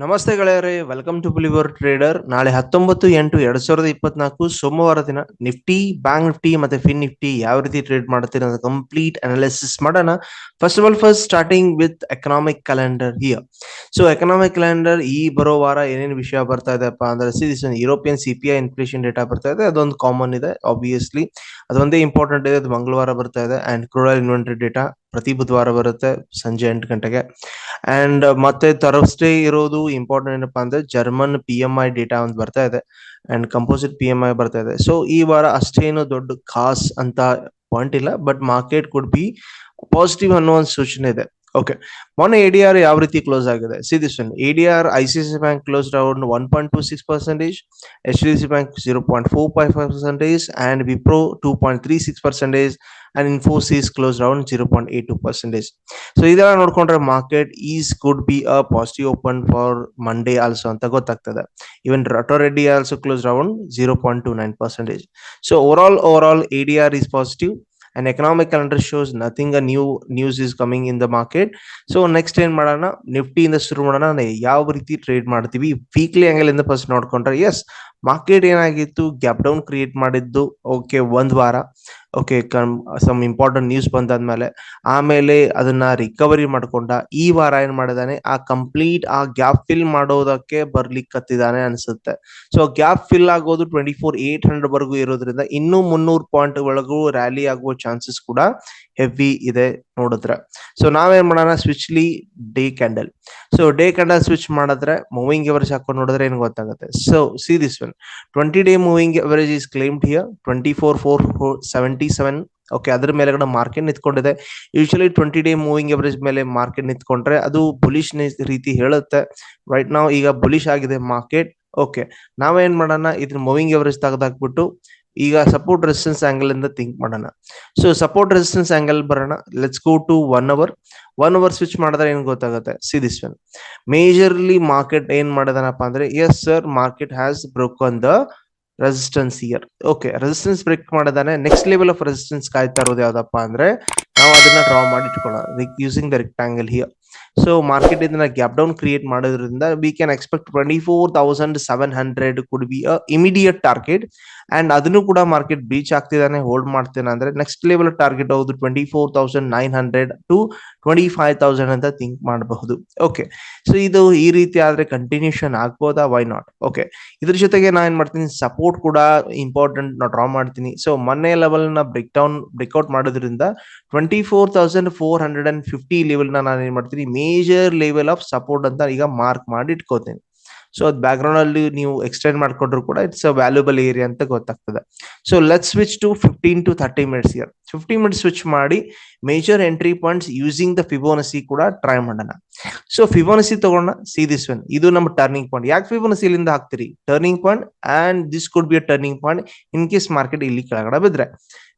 ನಮಸ್ತೆ ಗೆಳೆಯರೇ welcome to believer trader ನಾಳೆ ಹತ್ತೊಂಬತ್ತು, ಎಂಟು, ಎರಡ್ ಸಾವಿರದ ಇಪ್ಪತ್ನಾಲ್ಕು ಸೋಮವಾರ ದಿನ ನಿಫ್ಟಿ ಬ್ಯಾಂಕ್ ನಿಫ್ಟಿ ಮತ್ತೆ ಫಿನ್ ನಿಫ್ಟಿ ಯಾವ ರೀತಿ ಟ್ರೇಡ್ ಮಾಡ್ತೀರ ಅಂತ ಕಂಪ್ಲೀಟ್ ಅನಾಲಿಸಿಸ್ ಮಾಡೋಣ. First of all first starting with economic calendar here so economic calendar ಈ ಬರೋ ವಾರ ಏನೇನು ವಿಷಯ ಬರ್ತಾ ಇದೆಪ್ಪ ಅಂದ್ರೆ see this European C P inflation data ಬರ್ತಾ ಇದೆ. ಅದೊಂದು ಕಾಮನ್ ಇದೆ ಆಬ್ವಿಯಸ್ಲಿ ಅದೊಂದೇ ಇಂಪಾರ್ಟೆಂಟ್ ಇದೆ, ಅದು ಮಂಗಳವಾರ ಬರ್ತಾ ಇದೆ. ಅಂಡ್ ಕ್ರೂಡಲ್ ಇನ್ವೆಂಟರಿ ಡೇಟಾ ಪ್ರತಿ ಬುಧವಾರ ಬರುತ್ತೆ, ಸಂಜೆ ಎಂಟು ಗಂಟೆಗೆ. ಅಂಡ್ ಮತ್ತೆ ತರಸ್ಟೇ ಇರೋದು ಇಂಪಾರ್ಟೆಂಟ್ ಏನಪ್ಪಾ ಅಂದ್ರೆ German P M I data ಒಂದು ಬರ್ತಾ ಇದೆ. And composite P M I ಬರ್ತಾ ಇದೆ. ಸೊ ಈ ವಾರ ಅಷ್ಟೇನು ದೊಡ್ಡ ಖಾಸ್ ಅಂತ ಪಾಯಿಂಟ್ ಇಲ್ಲ. But market could be positive ಅನ್ನೋ ಒಂದು ಸೂಚನೆ ಇದೆ. ಓಕೆ ಮೊನ್ನೆ ಎ ಡಿ ಆರ್ ಯಾವ ರೀತಿ ಕ್ಲೋಸ್ ಆಗಿದೆ? See this one A D R I C C bank close around one point two six percentage H D C bank zero point four five percentage and Wipro two point three six percentage and Infosys close around zero point eight two percentage so ಇದೆಲ್ಲ ನೋಡ್ಕೊಂಡ್ರೆ market is could be a positive open for Monday also ಅಂತ ಗೊತ್ತಾಗ್ತದೆ. Even Rato Reddy also close around zero point two nine percentage so over all over all A D R is positive and economic calendar shows nothing, a new news is coming in the market. So next ಏನ್ ಮಾಡೋಣ? Nifty ಇಂದ ಶುರು ಮಾಡೋಣ. ಯಾವ ರೀತಿ trade ಮಾಡ್ತೀವಿ? Weekly angle ಇಂದ first ನೋಡ್ಕೊಂಡ್ರೆ ಎಸ್ ಮಾರ್ಕೆಟ್ ಏನಾಗಿತ್ತು? ಗ್ಯಾಪ್ ಡೌನ್ ಕ್ರಿಯೇಟ್ ಮಾಡಿದ್ದು ಓಕೆ ಒಂದ್ ವಾರ. ಓಕೆ ಸಮ್ ಇಂಪಾರ್ಟೆಂಟ್ ನ್ಯೂಸ್ ಬಂದಾದ್ಮೇಲೆ, ಆಮೇಲೆ ಅದನ್ನ ರಿಕವರಿ ಮಾಡ್ಕೊಂಡ, ಈ ವಾರ ಏನ್ ಮಾಡಿದಾನೆ, ಆ ಕಂಪ್ಲೀಟ್ ಆ ಗ್ಯಾಪ್ ಫಿಲ್ ಮಾಡೋದಕ್ಕೆ ಬರ್ಲಿಕ್ಕೆ ಕತ್ತಿದಾನೆ ಅನ್ಸುತ್ತೆ. ಸೊ ಗ್ಯಾಪ್ ಫಿಲ್ ಆಗೋದು ಟ್ವೆಂಟಿ ಫೋರ್ ಏಟ್ ಹಂಡ್ರೆಡ್ ವರೆಗೂ ಇರೋದ್ರಿಂದ ಇನ್ನೂ ಮುನ್ನೂರು ಪಾಯಿಂಟ್ ಒಳಗೂ ರ್ಯಾಲಿ ಆಗುವ ಚಾನ್ಸಸ್ ಕೂಡ ಹೆವಿ ಇದೆ ನೋಡಿದ್ರೆ. ಸೊ ನಾವೇನ್ ಮಾಡೋಣ ಸ್ವಿಚ್ಲಿ day candle so day candle switch ಮಾಡಿದ್ರೆ ಮೂವಿಂಗ್ ಎವರೇಜ್ ಹಾಕೊಂಡು ನೋಡಿದ್ರೆ ಏನ್ ಗೊತ್ತಾಗುತ್ತೆ? So see this one twenty day moving average is claimed here twenty four four seventy seven okay ಅದ್ರ ಮೇಲೆಗಡೆ market ನಿಂತ್ಕೊಂಡಿದೆ. Usually twenty day moving average ಮೇಲೆ market ನಿಂತ್ಕೊಂಡ್ರೆ ಅದು ಬುಲಿಶ್ ರೀತಿ ಹೇಳುತ್ತೆ. ರೈಟ್ ನಾವು ಈಗ ಬುಲಿಶ್ ಆಗಿದೆ ಮಾರ್ಕೆಟ್ ಓಕೆ ನಾವೇನ್ ಮಾಡೋಣ? ಇದ್ರ ಮೂವಿಂಗ್ ಎವರೇಜ್ ತೆಗೆದಾಕ್ಬಿಟ್ಟು ಈಗ ಸಪೋರ್ಟ್ ರೆಸಿಸ್ಟೆನ್ಸ್ ಆಂಗಲ್ ಇಂದ ಥಿಂಕ್ ಮಾಡೋಣ. ಸೊ ಸಪೋರ್ಟ್ ರೆಸಿಸ್ಟೆನ್ಸ್ ಆಂಗಲ್ ಬರೋಣ. Let's go to one hour one hour switch ಮಾಡಿದ್ರೆ ಏನ್ ಗೊತ್ತಾಗುತ್ತೆ? See this one majorly market ಏನ್ ಮಾಡಿದಾನಪ್ಪ ಅಂದ್ರೆ as sir market has broken the resistance here okay resistance break ಮಾಡಿದಾನೆ. ನೆಕ್ಸ್ಟ್ ಲೆವೆಲ್ ಆಫ್ ರೆಸಿಸ್ಟೆನ್ಸ್ ಕಾಯ್ತಾ ಇರೋದು ಯಾವ್ದಪ್ಪ ಅಂದ್ರೆ, ನಾವು ಅದನ್ನ ಡ್ರಾ ಮಾಡಿ ಇಟ್ಕೊಳ್ಳೋಣ. Using the rectangle here so market ಇದನ್ನ ಗ್ಯಾಪ್ ಡೌನ್ ಕ್ರಿಯೇಟ್ ಮಾಡೋದ್ರಿಂದ we can expect twenty four thousand seven hundred could be a immediate target and ಅದನ್ನು ಕೂಡ ಮಾರ್ಕೆಟ್ ಬ್ರೀಚ್ ಆಗ್ತಿದ್ದಾನೆ ಹೋಲ್ಡ್ ಮಾಡ್ತೇನೆ ಅಂದ್ರೆ ನೆಕ್ಸ್ಟ್ ಲೆವೆಲ್ ಟಾರ್ಗೆಟ್ ಹೌದು twenty four thousand nine hundred to twenty five thousand ಅಂತ think ಮಾಡಬಹುದು. Okay so ಇದು ಈ ರೀತಿ ಆದ್ರೆ ಕಂಟಿನ್ಯೂಷನ್ ಆಗ್ಬೋದಾ? ವೈ ನಾಟ್ ಓಕೆ ಇದ್ರ ಜೊತೆಗೆ ನಾ ಏನ್ ಮಾಡ್ತೀನಿ? ಸಪೋರ್ಟ್ ಕೂಡ ಇಂಪಾರ್ಟೆಂಟ್ ನಾ ಡ್ರಾ ಮಾಡ್ತೀನಿ. ಸೊ ಮೊನ್ನೆ ಲೆವೆಲ್ನ ಬ್ರೇಕ್ ಡೌನ್ ಬ್ರೇಕ್ಔಟ್ ಮಾಡೋದ್ರಿಂದ twenty four thousand four hundred and fifty level ನಾನು ಏನ್ ಮಾಡ್ತೀನಿ? ಮೇಜರ್ ಲೆವೆಲ್ ಆಫ್ ಸಪೋರ್ಟ್ ಅಂತ ಈಗ ಮಾರ್ಕ್ ಮಾಡಿ ಇಟ್ಕೋತೀನಿ. ಸೊ ಅದು ಬ್ಯಾಕ್ ಗ್ರೌಂಡ್ ಅಲ್ಲಿ ನೀವು ಎಕ್ಸ್ಟೆಂಡ್ ಮಾಡ್ಕೊಂಡ್ರು ಕೂಡ ಇಟ್ಸ್ ಅ ವ್ಯಾಲ್ಯೂಬಲ್ ಏರಿಯಾ ಅಂತ ಗೊತ್ತಾಗ್ತದೆ. So let switch to fifteen to thirty minutes here fifty minutes switch ಮಾಡಿ major entry points using the Fibonacci ಕೂಡ ಟ್ರೈ ಮಾಡೋಣ. ಸೊ ಫಿಬೋನಸಿ ತಗೊಂಡ ಸಿ ದಿಸ್ ಒನ್ ಇದು ನಮ್ಮ ಟರ್ನಿಂಗ್ ಪಾಯಿಂಟ್ ಯಾಕೆ ಫಿಬೋನಸಿ ಇಲ್ಲಿಂದ ಹಾಕ್ತಿರಿ? Turning point and this could be a turning point in case market ಇಲ್ಲಿ ಕೆಳಗಡೆ ಬಿದ್ರೆ.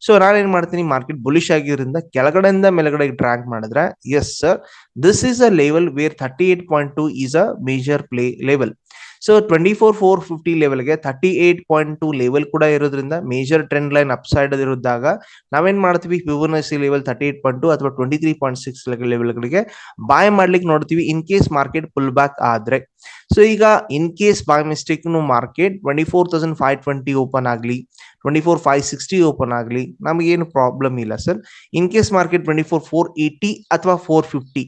ಸೊ ನಾನು ಏನ್ ಮಾಡ್ತೀನಿ? ಮಾರ್ಕೆಟ್ ಬುಲಿಶ್ ಆಗಿರೋದ್ರಿಂದ ಕೆಳಗಡೆಯಿಂದ ಮೇಲ್ಗಡೆ ಡ್ರ್ಯಾಗ್ ಮಾಡಿದ್ರೆ as sir this is a level where thirty eight point two is a major play level so twenty four four fifty ಲೆವೆಲ್ಗೆ thirty eight point two level ಕೂಡ ಇರೋದ್ರಿಂದ major trend line up side ಇರೋದಾಗ ನಾವೇನ್ ಮಾಡ್ತೀವಿ? Fibonacci level thirty eight point two ಅಥವಾ twenty three point six ಲೆವೆಲ್ಗಳಿಗೆ buy ಮಾಡ್ಲಿಕ್ಕೆ ನೋಡ್ತೀವಿ in case market pull back ಆದ್ರೆ. ಸೊ ಈಗ in case by mistake market twenty four thousand five twenty open ಆಗಲಿ twenty four five sixty open ಆಗಲಿ ನಮಗೇನು problem ಇಲ್ಲ sir in case market twenty four four eighty ಅಥವಾ four fifty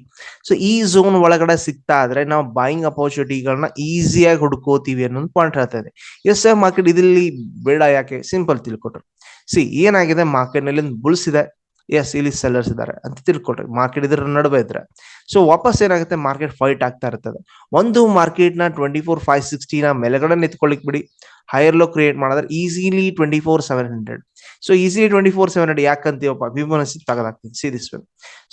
so ಈ zone ಒಳಗಡೆ ಸಿಗ್ತಾ ಆದರೆ ನಾವು ಬೈಯಿಂಗ್ ಅಪರ್ಚುನಿಟಿಗಳನ್ನ ಈಸಿಯಾಗಿ ಹುಡ್ಕೋತೀವಿ ಅನ್ನೋದು ಪಾಯಿಂಟ್ ಹೇಳ್ತದೆ ಎಸ್ ಸರ್ ಮಾರ್ಕೆಟ್ ಇದರಲ್ಲಿ ಬೇಡ ಯಾಕೆ ಸಿಂಪಲ್ ತಿಳ್ಕೊಟ್ರು ಸಿ ಏನಾಗಿದೆ ಮಾರ್ಕೆಟ್ನಲ್ಲಿ ಬುಲ್ಸ್ ಇದೆ ಎಸ್ ಇಲ್ಲಿ ಸೆಲ್ಲರ್ಸ್ ಇದ್ದಾರೆ ಅಂತ ತಿಳ್ಕೊಳ್ರಿ. ಮಾರ್ಕೆಟ್ ಇದ್ರ ನಡುವೆ ಇದ್ರೆ. ಸೊ ವಾಪಸ್ ಏನಾಗುತ್ತೆ? ಮಾರ್ಕೆಟ್ ಫೈಟ್ ಆಗ್ತಾ ಇರ್ತದೆ. ಒಂದು ಮಾರ್ಕೆಟ್ನ ಟ್ವೆಂಟಿ ಫೋರ್ ಫೈವ್ ಸಿಕ್ಸ್ಟಿನ ಮೇಲೆಗಡೆ ನಿಂತ್ಕೊಳ್ಳಿಕ್ ಬಿಡಿ. ಹೈಯರ್ ಲೋ ಕ್ರಿಯೇಟ್ ಮಾಡಿದ್ರೆ easily twenty four seven hundred so easily twenty four seven hundred ಯಾಕಂತೀವಪ್ಪ ವಿಮೋನಸ್ ತಗದಾಕ್ತೀನಿ ಸಿ ದಿಸ್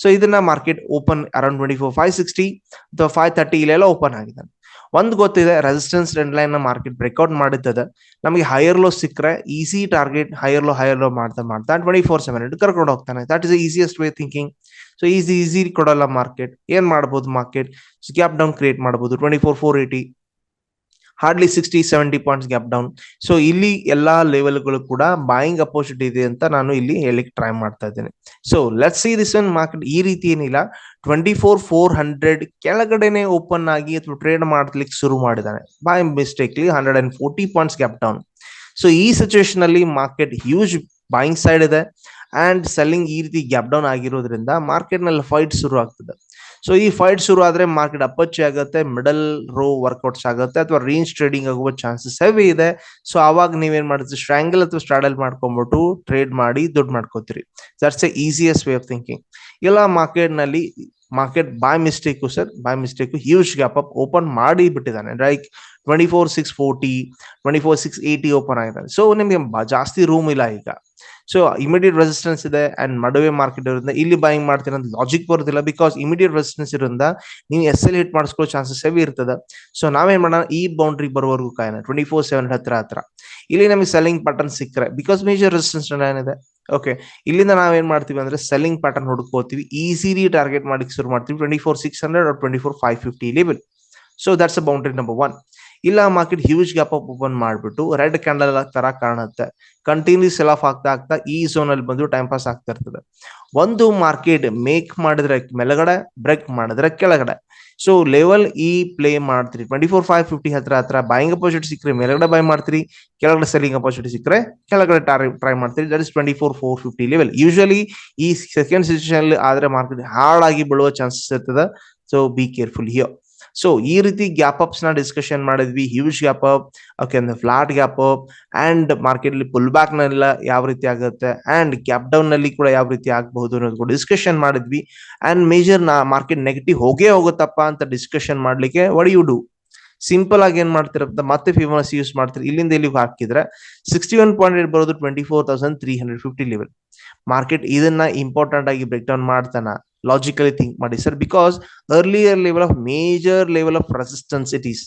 ಸೊ ಇದನ್ನ market open around twenty four five sixty ಅಥವಾ ಫೈವ್ ತರ್ಟಿ ಇಲ್ಲೆಲ್ಲ ಓಪನ್ ಆಗಿದೆ. ಒಂದ್ ಗೊತ್ತಿದೆ resistance trend line market breakout ಮಾಡುತ್ತದೆ ನಮಗೆ ಹೈಯರ್ ಲೋ ಸಿಕ್ಕರೆ easy target higher low higher low ಮಾಡ್ತಾ ಮಾಡ್ತಾ ಟ್ವೆಂಟಿ ಫೋರ್ ಸೆವೆನ್ ಹಂಡ್ರೆಡ್ ಕರ್ಕೊಂಡು ಹೋಗ್ತಾನೆ. That is easiest way thinking so easy easy ಕೊಡಲ್ಲ ಮಾರ್ಕೆಟ್ ಏನ್ ಮಾಡ್ಬೋದು ಮಾರ್ಕೆಟ್ ಗ್ಯಾಪ್ ಡೌನ್ ಕ್ರಿಯೇಟ್ ಮಾಡ್ಬೋದು. Twenty four four eighty hardly sixty seventy points gap down so ಇಲ್ಲಿ ಎಲ್ಲಾ ಲೆವೆಲ್ಗಳು ಕೂಡ ಬಾಯಿಂಗ್ ಅಪೋಸಿಟ್ ಇದೆ ಅಂತ ನಾನು ಇಲ್ಲಿ ಹೇಳಿಕ್ ಟ್ರೈ ಮಾಡ್ತಾ ಇದ್ದೇನೆ. So let see this market ಈ ರೀತಿ ಏನಿಲ್ಲ. ಟ್ವೆಂಟಿ ಫೋರ್ ಫೋರ್ ಹಂಡ್ರೆಡ್ ಕೆಳಗಡೆನೆ ಓಪನ್ ಆಗಿ ಅಥವಾ ಟ್ರೇಡ್ ಮಾಡ್ಲಿಕ್ಕೆ ಶುರು ಮಾಡಿದ್ದಾನೆ by mistakenly hundred and forty points gap down so ಈ ಸಿಚುವೇಶನ್ ಅಲ್ಲಿ ಮಾರ್ಕೆಟ್ ಹ್ಯೂಜ್ ಬಾಯಿಂಗ್ ಸೈಡ್ ಇದೆ. ಅಂಡ್ ಸೆಲ್ಲಿಂಗ್ ಈ ರೀತಿ ಗ್ಯಾಪ್ ಡೌನ್ ಆಗಿರೋದ್ರಿಂದ ಮಾರ್ಕೆಟ್ನಲ್ಲಿ ಫೈಟ್ ಶುರು ಆಗ್ತದೆ. ಸೊ ಈ ಫೈಟ್ ಶುರು ಆದ್ರೆ ಮಾರ್ಕೆಟ್ ಅಪ್ಪಚ್ಚಿ ಆಗುತ್ತೆ ಮಿಡಲ್ ರೋ ವರ್ಕೌಟ್ಸ್ ಆಗುತ್ತೆ, ಅಥವಾ ರೇಂಜ್ ಟ್ರೇಡಿಂಗ್ ಆಗುವ ಚಾನ್ಸಸ್ ಹೆವಿ ಇದೆ. ಸೊ ಅವಾಗ ನೀವೇನ್ ಮಾಡ್ತೀರಿ ಸ್ಟ್ರಾಂಗಲ್ ಅಥವಾ ಸ್ಟ್ರಾಡಲ್ ಮಾಡ್ಕೊಂಡ್ಬಿಟ್ಟು ಟ್ರೇಡ್ ಮಾಡಿ ದುಡ್ಡು ಮಾಡ್ಕೋತೀರಿ. That's a easiest way of thinking ಎಲ್ಲ ಮಾರ್ಕೆಟ್ನಲ್ಲಿ market by mistake sir by mistake huge gap up open ಮಾಡಿ ಬಿಟ್ಟಿದ್ದಾನೆ like twenty four six forty twenty four six eighty open ಆಗಿದ್ದಾನೆ ಸೊ ನಿಮಗೆ ಜಾಸ್ತಿ ರೂಮ್ ಇಲ್ಲ ಈಗ ಸೊ ಇಮಿಡಿಯೇಟ್ ರೆಸಿಸ್ಟೆನ್ಸ್ ಇದೆ ಅಂಡ್ ಮಡವೆ ಮಾರ್ಕೆಟ್ ಇರೋದ್ರಿಂದ ಇಲ್ಲಿ ಬೈಯಿಂಗ್ ಮಾಡ್ತೀರ ಅಂತ ಲಾಜಿಕ್ ಬರೋದಿಲ್ಲ ಬಿಕಾಸ್ ಇಮಿಡಿಯೇಟ್ ರೆಸಿಸ್ಟೆನ್ಸ್ ಇರೋದ್ರಿಂದ ನೀವು ಎಸ್ ಎಲ್ ಹಿಟ್ ಮಾಡಿಸ್ಕೊಳ್ಳೋ ಚಾನ್ಸಸ್ ಹೆವಿ ಇರ್ತದೆ ಸೊ ನಾವೇನ್ ಮಾಡೋಣ ಈ ಬೌಂಡ್ರಿ ಬರೋವರೆಗೂ ಕಾಯೋಣ ಟ್ವೆಂಟಿ ಫೋರ್ ಸೆವೆನ್ ಹತ್ರ ಹತ್ರ ಇಲ್ಲಿ ನಮಗೆ ಸೆಲ್ಲಿಂಗ್ ಪ್ಯಾಟರ್ನ್ ಸಿಕ್ಕರೆ ಬಿಕಾಸ್ ಮೇಜರ್ ರೆಸಿಸ್ಟೆನ್ಸ್ ಏನಿದೆ ಓಕೆ ಇಲ್ಲಿಂದ ನಾವೇನ್ ಮಾಡ್ತೀವಿ ಅಂದ್ರೆ ಸೆಲ್ಲಿಂಗ್ ಪ್ಯಾಟರ್ನ್ ಹುಡುಕೋತೀವಿ ಈಸಿಲಿ ಟಾರ್ಗೆಟ್ ಮಾಡಿ ಶುರು ಮಾಡ್ತೀವಿ. Twenty four six hundred twenty four five fifty level so that's a boundary number one ಇಲ್ಲ market huge gap up open ಮಾಡಿಬಿಟ್ಟು ರೆಡ್ ಕ್ಯಾಂಡಲ್ ತರ ಕಾಣುತ್ತೆ. ಕಂಟಿನ್ಯೂ ಸೆಲ್ ಆಫ್ ಆಗ್ತಾ ಆಗ್ತಾ ಈ ಝೋನ್ ಅಲ್ಲಿ ಬಂದು ಟೈಮ್ ಪಾಸ್ ಆಗ್ತಾ ಇರ್ತದೆ. ಒಂದು ಮಾರ್ಕೆಟ್ ಮೇಕ್ ಮಾಡಿದ್ರೆ ಮೇಲ್ಗಡೆ ಬ್ರೇಕ್ ಮಾಡಿದ್ರೆ ಕೆಳಗಡೆ. ಸೊ ಲೆವೆಲ್ ಈ ಪ್ಲೇ ಮಾಡ್ತೀರಿ. ಟ್ವೆಂಟಿ ಫೋರ್ ಫೈವ್ ಫಿಫ್ಟಿ ಹತ್ರ ಹತ್ರ ಬೈಂಗ್ ಅಪೋಸಿಟ್ ಸಿಕ್ಕರೆ ಮೇಲ್ಗಡೆ ಬೈ ಮಾಡ್ತೀರಿ, ಕೆಳಗಡೆ ಸೆಲ್ಲಿಂಗ್ ಅಪೋಸಿಟ್ ಸಿಕ್ಕರೆ ಕೆಳಗಡೆ ಟ್ರೈ ಮಾಡ್ತೀರಿ. That is twenty four four fifty level usually ಈ ಸೆಕೆಂಡ್ ಸಿಚುವೇಶನ್ ಆದ್ರೆ ಮಾರ್ಕೆಟ್ ಹಾಳಾಗಿ ಬೀಳುವ ಚಾನ್ಸಸ್ ಇರ್ತದೆ. So be careful here so ಈ ರೀತಿ ಗ್ಯಾಪ್ ಅಪ್ಸ್ನ ಡಿಸ್ಕಷನ್ ಮಾಡಿದ್ವಿ. ಹ್ಯೂಜ್ ಗ್ಯಾಪ್ ಅಪ್ ಓಕೆ ಅಂದ್ರೆ flat gap up and market ಅಲ್ಲಿ ಪುಲ್ ಬ್ಯಾಕ್ ನೆಲ್ಲ ಯಾವ ರೀತಿ ಆಗುತ್ತೆ ಅಂಡ್ ಗ್ಯಾಪ್ ಡೌನ್ನಲ್ಲಿ ಕೂಡ ಯಾವ ರೀತಿ ಆಗಬಹುದು ಅನ್ನೋದು ಡಿಸ್ಕಷನ್ ಮಾಡಿದ್ವಿ. ಅಂಡ್ ಮೇಜರ್ ನಾ ಮಾರ್ಕೆಟ್ ನೆಗೆಟಿವ್ ಹೋಗೇ ಹೋಗುತ್ತಪ್ಪ ಅಂತ ಡಿಸ್ಕಷನ್ ಮಾಡ್ಲಿಕ್ಕೆ ಒಡಿ ಯು ಡೂ ಸಿಂಪಲ್ ಆಗಿ ಏನ್ ಮಾಡ್ತಿರತ್ತ? ಮತ್ತೆ ಫೇಮಸ್ ಯೂಸ್ ಮಾಡ್ತೀರಿ. ಇಲ್ಲಿಂದ ಇಲ್ಲಿ ಹಾಕಿದ್ರೆ ಸಿಕ್ಸ್ಟಿ ಒನ್ ಪಾಯಿಂಟ್ ಏಟ್ ಬರೋದು twenty four thousand three hundred fifty level market ಇದನ್ನ ಇಂಪಾರ್ಟೆಂಟ್ ಆಗಿ ಬ್ರೇಕ್ ಡೌನ್ ಮಾಡ್ತಾನ. ಲಾಜಿಕಲಿ ಥಿಂಕ್ ಮಾಡಿ. Sir because earlier level of major level of resistance it is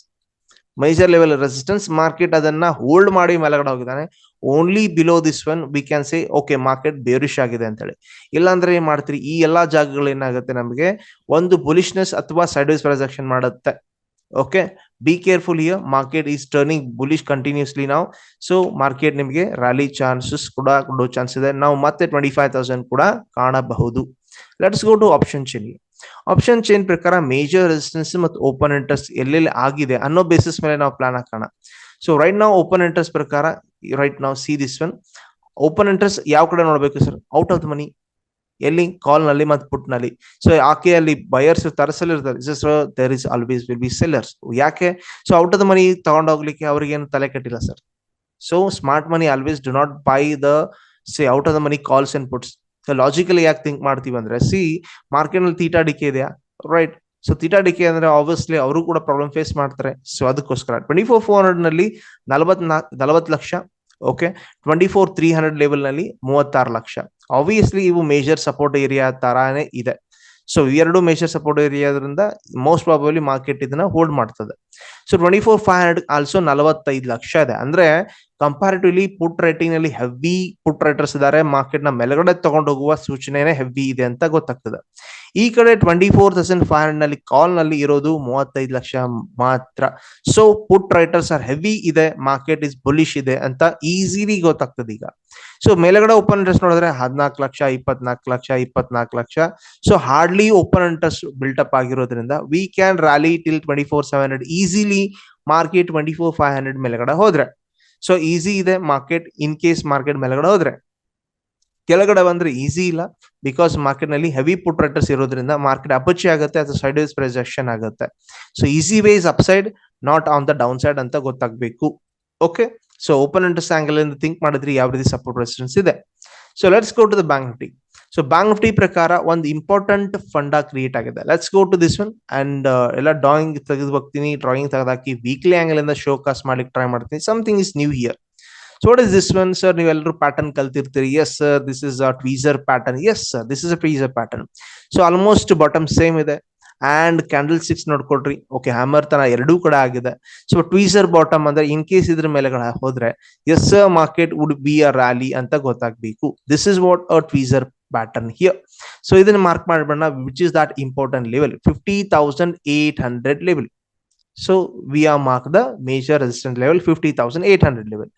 major level resistance market ಅದನ್ನ hold ಮಾಡಿ ಮೇಲಗಡೆ ಹೋಗಿದ್ದಾನೆ. Only below this one we can say okay market bearish ಆಗಿದೆ ಅಂತೇಳಿ ಇಲ್ಲಾಂದ್ರೆ ಏನ್ ಮಾಡ್ತೀರಿ? ಈ ಎಲ್ಲಾ ಜಾಗಗಳು ಏನಾಗುತ್ತೆ ನಮಗೆ? ಒಂದು ಬುಲಿಶ್ನೆಸ್ ಅಥವಾ ಸೈಡ್ವೇಸ್ ಟ್ರಾನ್ಸಾಕ್ಷನ್ ಮಾಡುತ್ತೆ. Okay be careful here market is turning bullish continuously ನಾವು ಸೊ ಮಾರ್ಕೆಟ್ ನಿಮಗೆ ರ್ಯಾಲಿ ಚಾನ್ಸಸ್ ಕೂಡ ಕೊಡೋ ಚಾನ್ಸ್ ಇದೆ. ನಾವು ಮತ್ತೆ ಟ್ವೆಂಟಿ ಫೈವ್ ತೌಸಂಡ್ ಕೂಡ ಕಾಣಬಹುದು. Let's go to option chain option chain ಪ್ರಕಾರ ಮೇಜರ್ ರೆಸಿಸ್ಟೆನ್ಸ್ ಮತ್ತು ಓಪನ್ ಇಂಟ್ರೆಸ್ಟ್ ಎಲ್ಲೆಲ್ಲಿ ಆಗಿದೆ ಅನ್ನೋ ಬೇಸಿಸ್ ಮೇಲೆ ನಾವು ಪ್ಲಾನ್ ಹಾಕೋಣ. ಸೊ ರೈಟ್ ನಾವು ಓಪನ್ ಇಂಟ್ರೆಸ್ಟ್ ಪ್ರಕಾರ ರೈಟ್ ನಾವು see this one open interest ಯಾವ ಕಡೆ ನೋಡಬೇಕು sir out of the money ಎಲ್ಲಿ? ಕಾಲ್ನಲ್ಲಿ ಮತ್ತು ಪುಟ್ನಲ್ಲಿ. ಸೊ ಆಕೆ ಅಲ್ಲಿ ಬಯರ್ಸ್ ತರಸಲ್ ಇರ್ತಾರೆ. There is always will be sellers ಯಾಕೆ? So out of the money ತಗೊಂಡೋಗ್ಲಿಕ್ಕೆ ಅವ್ರಿಗೆ ಏನು ತಲೆ ಕಟ್ಟಿಲ್ಲ sir so smart money always do not buy the say out of the money calls and puts logically ಯಾಕೆ ಥಿಂಕ್ ಮಾಡ್ತೀವಿ ಅಂದ್ರೆ ಸಿ ಮಾರ್ಕೆಟ್ನಲ್ಲಿ theta decay ಇದೆಯಾ? ರೈಟ್ ಸೊ ತೀಟಾ ಡಿಕೆ ಅಂದ್ರೆ ಆಬ್ವಿಯಸ್ಲಿ ಅವರು ಕೂಡ ಪ್ರಾಬ್ಲಮ್ ಫೇಸ್ ಮಾಡ್ತಾರೆ. ಸೊ ಅದಕ್ಕೋಸ್ಕರ ಟ್ವೆಂಟಿ ಫೋರ್ ಫೋರ್ ಹಂಡ್ರೆಡ್ನಲ್ಲಿ ನಲವತ್ನಾಲ್ಕು ನಲವತ್ತು lakh okay twenty four three hundred ಲೆವೆಲ್ನಲ್ಲಿ ಮೂವತ್ತಾರು ಲಕ್ಷ. ಆಬ್ವಿಯಸ್ಲಿ ಇವು ಮೇಜರ್ ಸಪೋರ್ಟ್ ಏರಿಯಾ ತರಾನೇ ಇದೆ. ಸೊ ಎರಡು ಮೇಜರ್ ಸಪೋರ್ಟ್ ಏರಿಯಾದ್ರಿಂದ ಮೋಸ್ಟ್ ಪ್ರಾಬಬ್ಲಿ ಮಾರ್ಕೆಟ್ ಇದನ್ನ ಹೋಲ್ಡ್ ಮಾಡ್ತದೆ. So twenty four five hundred also ನಲವತ್ತೈದು ಲಕ್ಷ ಇದೆ. ಅಂದ್ರೆ ಕಂಪ್ಯಾರಿಟಿವ್ಲಿ ಪುಟ್ ರೈಟಿಂಗ್ನಲ್ಲಿ ಹೆವಿ ಪುಟ್ ರೈಟರ್ಸ್ ಇದಾರೆ ಮಾರ್ಕೆಟ್ನ ಮೇಲ್ಗಡೆ ತಗೊಂಡು ಹೋಗುವ ಸೂಚನೆನೇ ಹೆವಿ ಇದೆ ಅಂತ ಗೊತ್ತಾಗ್ತದೆ. ಈ ಕಡೆ ಟ್ವೆಂಟಿ ಫೋರ್ ತೌಸಂಡ್ ಫೈವ್ ಹಂಡ್ರೆಡ್ನಲ್ಲಿ ಕಾಲ್ನಲ್ಲಿ ಇರೋದು ಮೂವತ್ತೈದು ಲಕ್ಷ ಮಾತ್ರ. So put writers are heavy ಇದೆ. ಮಾರ್ಕೆಟ್ ಇಸ್ ಬುಲಿಶ್ ಇದೆ ಅಂತ ಈಸಿಲಿ ಗೊತ್ತಾಗ್ತದೆ ಈಗ. ಸೊ ಮೇಲ್ಗಡೆ ಓಪನ್ ಇಂಟ್ರೆಸ್ಟ್ ನೋಡಿದ್ರೆ ಹದಿನಾಲ್ಕು ಲಕ್ಷ, ಇಪ್ಪತ್ನಾಲ್ಕು ಲಕ್ಷ ಇಪ್ಪತ್ನಾಲ್ಕು lakh. So hardly open interest up ಆಗಿರೋದ್ರಿಂದ we can rally till twenty four seven hundred easily market twenty four five hundred ಮೇಲ್ಗಡೆ ಹೋದ್ರೆ. ಸೊ ಈಸಿ ಇದೆ ಮಾರ್ಕೆಟ್ ಇನ್ ಕೇಸ್ ಮಾರ್ಕೆಟ್ ಮೇಲ್ಗಡೆ ಹೋದ್ರೆ ಕೆಳಗಡೆ ಬಂದ್ರೆ ಈಸಿ ಇಲ್ಲ ಬಿಕಾಸ್ ಮಾರ್ಕೆಟ್ನಲ್ಲಿ ಹೆವಿ ಪುಟ್ ರೈಟರ್ಸ್ ಇರೋದ್ರಿಂದ ಮಾರ್ಕೆಟ್ ಅಪಚಿ ಆಗುತ್ತೆ ಅಥವಾ ಸೈಡ್ ವೈಸ್ ಪ್ರೊಜೆಕ್ಷನ್ ಆಗುತ್ತೆ. So easy ways upside not on the downside ಅಂತ ಗೊತ್ತಾಗಬೇಕು. Okay so open interest angle ಇಂದ ಥಿಂಕ್ ಮಾಡಿದ್ರೆ ಯಾವ ರೀತಿ ಸಪೋರ್ಟ್ ರೆಸಿಸ್ಟೆನ್ಸ್ ಇದೆ. So let's go to the bank Nifty so bank Nifty ಪ್ರಕಾರ ಒಂದು ಇಂಪಾರ್ಟೆಂಟ್ ಫಂಡ ಕ್ರಿಯೇಟ್ ಆಗಿದೆ. Let's go to this one and ಎಲ್ಲ ಡ್ರಾಯಿಂಗ್ ತೆಗೆದು ಹೋಗ್ತೀನಿ. ಡ್ರಾಯಿಂಗ್ ತೆಗೆದಾಕಿ ವೀಕ್ಲಿ ಆಂಗಲ್ ಇಂದ ಶೋ ಕಾಸ್ಟ್ ಮಾಡ್ಲಿಕ್ಕೆ ಟ್ರೈ ಮಾಡ್ತೀನಿ. Something is new here so what is this one sir ನೀವೆಲ್ಲರೂ pattern ಕಲ್ತಿರ್ತೀರಿ. Yes sir this is a tweezer pattern yes sir this is a tweezer pattern so almost bottom same ಇದೆ. And candle six ನೋಡ್ಕೊಡ್ರಿ okay hammer ತನ ಎರಡೂ ಕೂಡ ಆಗಿದೆ. So tweezer bottom ಅಂದ್ರೆ in case ಇದ್ರ ಮೇಲೆ ಹೋದ್ರೆ yes market would be a rally ಅಂತ ಗೊತ್ತಾಗಬೇಕು. This is what a tweezer pattern here so ಇದನ್ನ ಮಾರ್ಕ್ ಮಾಡ್ಬೇಡ which is that important level fifty thousand eight hundred level So we are resistant the major resistance level 50,800 level.